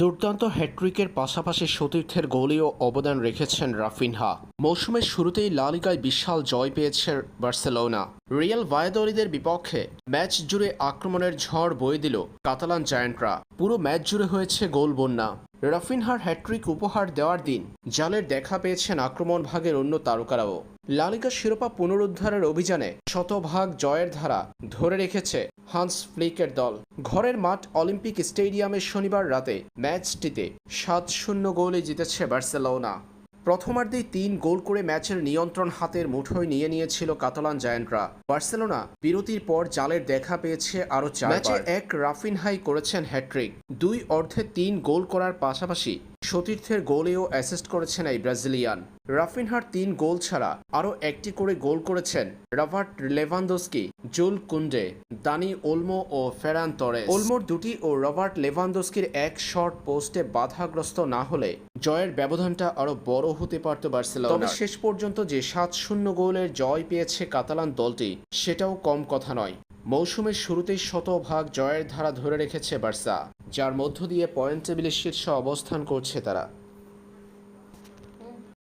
দুর্দান্ত হ্যাট্রিকের পাশাপাশি সতীর্থের গোলেও অবদান রেখেছেন রাফিনহা। মৌসুমের শুরুতেই লালিকায় বিশাল জয় পেয়েছে বার্সেলোনা। রিয়াল ভায়াদরিদের বিপক্ষে ম্যাচ জুড়ে আক্রমণের ঝড় বয়ে দিল কাতালান জায়ান্টরা। পুরো ম্যাচ জুড়ে হয়েছে গোল বন্যা। রাফিনহার হ্যাট্রিক উপহার দেওয়ার দিন, জালের দেখা পেয়েছেন আক্রমণ ভাগের অন্য তারকারাও। লালিকা শিরোপা পুনরুদ্ধারের অভিযানে শতভাগ জয়ের ধারা ধরে রেখেছে হান্স ফ্লিকের দল। ঘরের মাঠ অলিম্পিক স্টেডিয়ামে শনিবার রাতে ম্যাচটিতে সাত শূন্য গোলে জিতেছে বার্সেলোনা। প্রথমার্ধেই তিন গোল করে ম্যাচের নিয়ন্ত্রণ হাতের মুঠোয় নিয়ে নিয়েছিল কাতালান জায়ান্টরা। বার্সেলোনা বিরতির পর জালের দেখা পেয়েছে আরও চার ম্যাচে এক রাফিনহাই করেছেন হ্যাট্রিক দুই অর্ধে তিন গোল করার পাশাপাশি সতীর্থের গোলেও অ্যাসিস্ট করেছেন এই ব্রাজিলিয়ান। রাফিনহার তিন গোল ছাড়া আরও একটি করে গোল করেছেন Robert Lewandowski, Jules Kounde, Dani Olmo ও ফেরান তরে ওলমোর দুটি ও রবার্ট লেভানদোস্কির এক শর্ট পোস্টে বাধাগ্রস্ত না হলে জয়ের ব্যবধানটা আরও বড় হতে পারত বার্সেলোনা। তবে শেষ পর্যন্ত যে সাত শূন্য গোলের জয় পেয়েছে কাতালান দলটি, সেটাও কম কথা নয়। মৌসুমের শুরুতেই শতভাগ জয়ের ধারা ধরে রেখেছে বার্সা। যার মধ্য দিয়ে পয়েন্ট টেবিলের শীর্ষে অবস্থান করছে তারা।